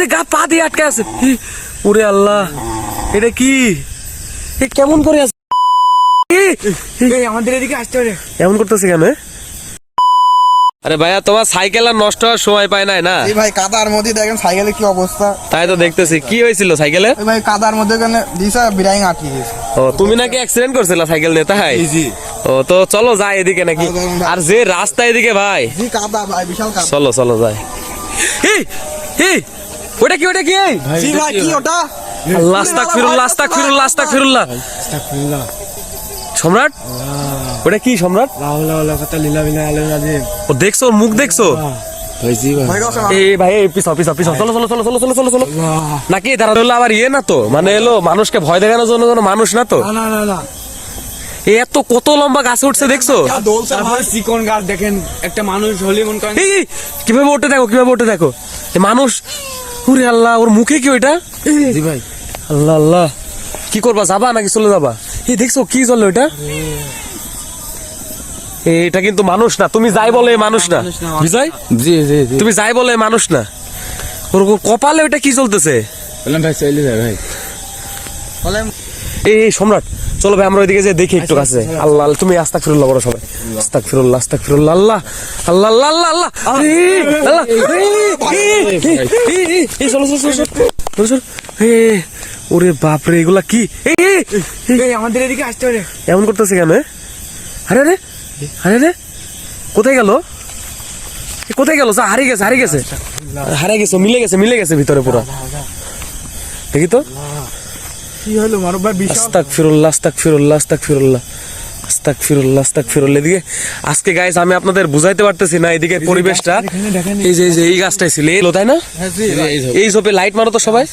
যে গা পা দিয়ে আটকে আছে। ওরে আল্লাহ এটা কি? এ কেমন করে আছে? আমাদের এদিকে আসতে হবে। এমন করতেছে কেন আরে ভাইয়া তোমার সাইকেল আর নষ্ট হওয়ার সময় পায় নাই না? ভাই কাদার মধ্যে দেখেন সাইকেলের কি অবস্থা। তাই তো দেখতেছি। কি হয়েছিল সাইকেলে? ভাই কাদার মধ্যে এখানে দিশা বিরাইং আটকে গেছে। ও তুমি নাকি অ্যাক্সিডেন্ট করছিলা সাইকেল নিয়ে তাই? জি ও তো চলো যাই এদিকে নাকি। আর যে রাস্তা এদিকে ভাই। জি কাদা ভাই বিশাল কাদা। চলো চলো যাই। এই এই ওটা কি ওটা কি জি ভাই ওটা ফিরুল্লাহ সম্রাট? ওটা কি সম্রাট? ও দেখছ মুখ দেখছ? ভাই রসে এই ভাই এই পিছাও পিছাও পিছাও চলো চলো চলো চলো চলো চলো চলো। নাকি তারা আবার ইয়ে না তো? মানে এলো মানুষকে ভয় দেখানোর জন্য কোনো মানুষ না তো? না না না এ এত কত লম্বা গাছে উঠছে দেখছ? চিকন গাছ দেখেন একটা মানুষ হলে মন কীভাবে ওঠে দেখো কীভাবে ওঠে দেখো? মানুষ ওরে আল্লাহ ওর মুখে কি ওইটা? জি ভাই। আল্লাহ আল্লাহ। কি করবা যাবা নাকি চলে যাবা? এই দেখছ কি চলল এটা এটা কিন্তু মানুষ না তুমি যাই বলে মানুষ না। বিজয়? জি জি তুমি যাই বলে মানুষ না। ওর কপালে ওইটা কি চলতেছে ভাই ভাই। এই সম্রাট। চলো ভাই আমরা ওইদিকে যে দেখি একটু কাছে আল্লাহ তুমি আস্তাক ফিরুল্লাহ বড় সবাই আস্তাক ফিরুল্লাহ আস্তাক ফিরুল্লাহ আল্লাহ আল্লাহ আল্লাহ আল্লাহ আল্লাহ চলো চলো চলো ওরে বাপরে এগুলা কি আমাদের এদিকে আসতে হবে এমন করতেছে কেন? আরে আরে আরে আরে কোথায় গেল কোথায় গেল যা হারিয়ে গেছে হারিয়ে গেছে হারিয়ে গেছে মিলে গেছে মিলে গেছে ভিতরে পুরো দেখি তো কি হলো মারুফ ভাই আস্তাক ফিরুল্লাহ আস্তাক ফিরুল্লাহ আস্তাক ফিরুল্লাহ আস্তাক ফিরুল্লাহ আস্তাক ফিরুল্লাহ এদিকে আজকে গাইস আমি আপনাদের বুঝাইতে পারতেছি না এদিকে পরিবেশটা। এই যে এই গাছটাই ছিল। এলো তাই না? হ্যাঁ। এই ঝোপে লাইট মারো তো সবাই।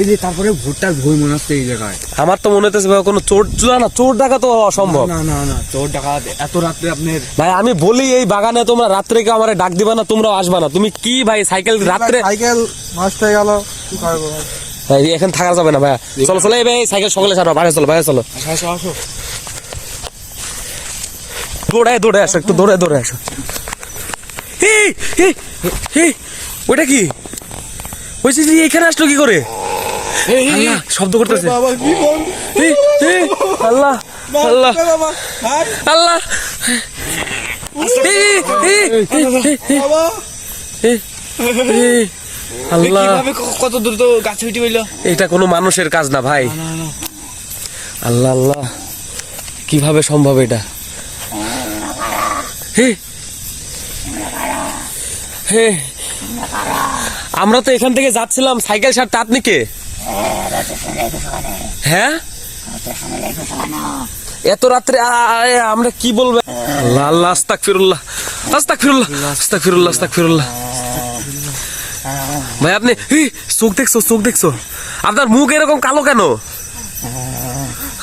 এই যে তারপরে ভুট্টার ভুই মনে হচ্ছে এই জায়গায়। আমার তো মনে হতেছে ভাই কোনো চোর না না চোর ডাকা তো অসম্ভব না না না চোর ডাকাত এত রাত্রে আপনার ভাই আমি বলি এই বাগানে তোমরা রাত্রে কেউ আমার ডাক দিবা না তোমরা আসবা না। তুমি কি ভাই সাইকেল রাত্রে সাইকেল নষ্ট হয়ে গেল কি করব? ভাই? ভাই এখন থাকা যাবে না ভাই চলো চলো এই ভাই সাইকেল সকালে ছাড়ো বাইরে চলো বাইরে চলো। দৌড়ায় দৌড়ায় আসো। একটু দৌড়ায় দৌড়ায় আসো। ওটা কি? ওই এখানে আসলো কি করে? শব্দ করতেছে। আল্লাহ আল্লাহ। বাবা। আল্লাহ আল্লাহ। কত দ্রুত গাছে উঠে হইল এটা কোনো মানুষের কাজ না ভাই। আল্লাহ আল্লাহ। কীভাবে সম্ভব এটা? হে। হে। আমরা তো এখান থেকে যাচ্ছিলাম সাইকেল সারতে আপনি কে? হ্যাঁ? এত রাত্রে আমরা কি বলব? আল্লাহ আল্লাহ আস্তাক ফিরুল্লাহ আস্তাক ফিরুল্লাহ আস্তাক ফিরুল্লাহ আস্তাক ফিরুল্লাহ ভাই আপনি চোখ দেখছ চোখ দেখছ? আপনার মুখ এরকম কালো কেন?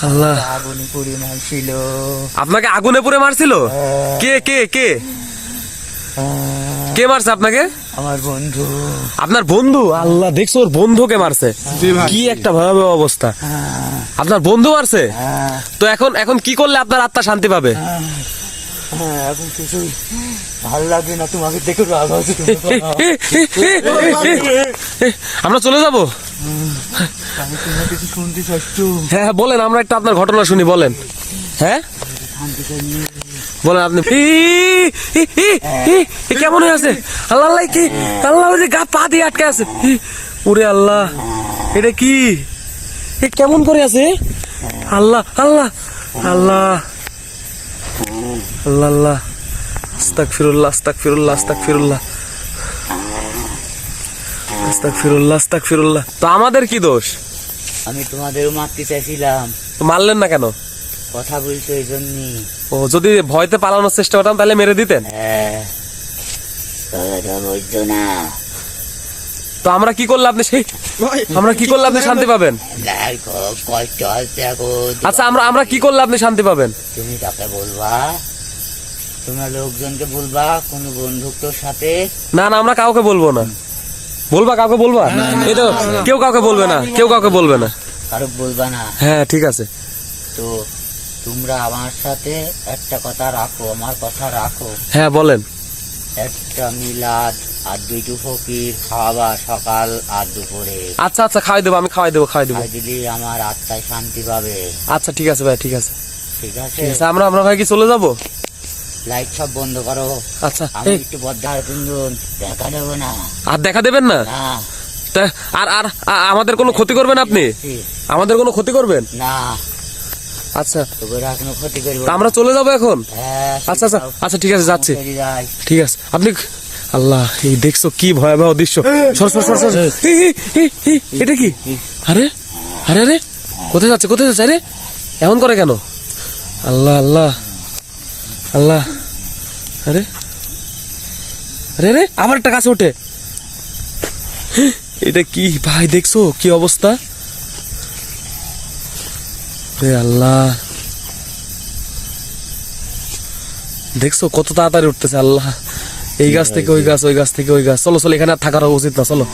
আল্লাহ। আগুনি আপনাকে আগুনে পুড়ে মারছিল? কে কে কে? কে মারছে আপনাকে? আমার বন্ধু। আপনার বন্ধু? আল্লাহ দেখছ ওর বন্ধুকে মারছে? কি একটা ভয়াবহ অবস্থা। আপনার বন্ধু মারছে? হ্যাঁ। তো এখন এখন কি করলে আপনার আত্মা শান্তি পাবে? হ্যাঁ এখন কিছুই ভালো লাগবে না তোমাকে দেখে রাগ হচ্ছে আমরা চলে যাব? কিছু শুনতে চাচ্ছু হ্যাঁ হ্যাঁ বলেন আমরা একটা আপনার ঘটনা শুনি বলেন। হ্যাঁ? বলেন আপনি কেমন হয়ে আছে? আল্লাহ আল্লাহ কি আল্লাহ ওই যে গা পা দিয়ে আটকে আছে। ওরে আল্লাহ এটা কি? এ কেমন করে আছে? আল্লাহ আল্লাহ আল্লাহ। আল্লাহ আল্লাহ আস্তাক ফিরুল্লাহ আস্তাক ফিরুল্লাহ আস্তাক ফিরুল্লাহ আস্তাক ফিরুল্লাহ আস্তাক ফিরুল্লাহ তো আমাদের কি দোষ? আমি তোমাদেরও মারতে চাইছিলাম। তো মারলেন না কেন? কথা বলছো এই জন্যই ও যদি ভয়তে পালানোর চেষ্টা করতাম তাহলে মেরে দিতেন। হ্যাঁ। তো না। তো আমরা কি করলে আপনি সেই আমরা কি করলে আপনি শান্তি পাবেন? আচ্ছা আমরা আমরা কি করলে আপনি শান্তি পাবেন? তুমি তাকে বলবা। তোমরা লোকজনকে বলবা কোন বন্ধুত্বর সাথে। না না আমরা কাউকে বলব না। বলবা কাউকে বলবা? এই তো কেউ কাউকে বলবে না কেউ কাউকে বলবে না। কারও বলবা না। হ্যাঁ ঠিক আছে। তো তোমরা আমার সাথে একটা কথা রাখো আমার কথা রাখো। হ্যাঁ বলেন। একটা মিলাদ আর দুইটু ফকির খাওয়াবা সকাল আর দুপুরে। আচ্ছা আচ্ছা খাওয়াই দেবো আমি খাওয়াই দেবো খাওয়াই দেবো। দিলি আমার আত্মায় শান্তি পাবে। আচ্ছা ঠিক আছে ভাই ঠিক আছে। ঠিক আছে? ঠিক আছে আমরা আমরা ভাই কি চলে যাব? লাইট সব বন্ধ করো। আচ্ছা আমি একটু বদ্ধার কিন্তু দেখা দেবো না। আর দেখা দেবেন না? না। তা আর আর আমাদের কোনো ক্ষতি করবেন আপনি? আমাদের কোনো ক্ষতি করবেন? না। আচ্ছা। আমরা চলে যাব এখন? হ্যাঁ আচ্ছা আচ্ছা আচ্ছা ঠিক আছে যাচ্ছি। ঠিক আছে। আপনি আল্লাহ এই দেখছ কি ভয়াবহ দৃশ্য। সর সর সর সর। এটা কি? আরে আরে আরে। কোথায় যাচ্ছে কোথায় যাচ্ছে? আরে এমন করে কেন? আল্লাহ আল্লাহ। আল্লাহ। আরে। আরে আরে আবার একটা কাছে ওঠে। এটা কি ভাই দেখছ? কি অবস্থা? রে আল্লাহ। দেখছ কত তাড়াতাড়ি উঠতেছে আল্লাহ। এই গাছ থেকে ওই গাছ ওই গাছ থেকে ওই গাছ। চলো চলো এখানে আর থাকার উচিত না চলো।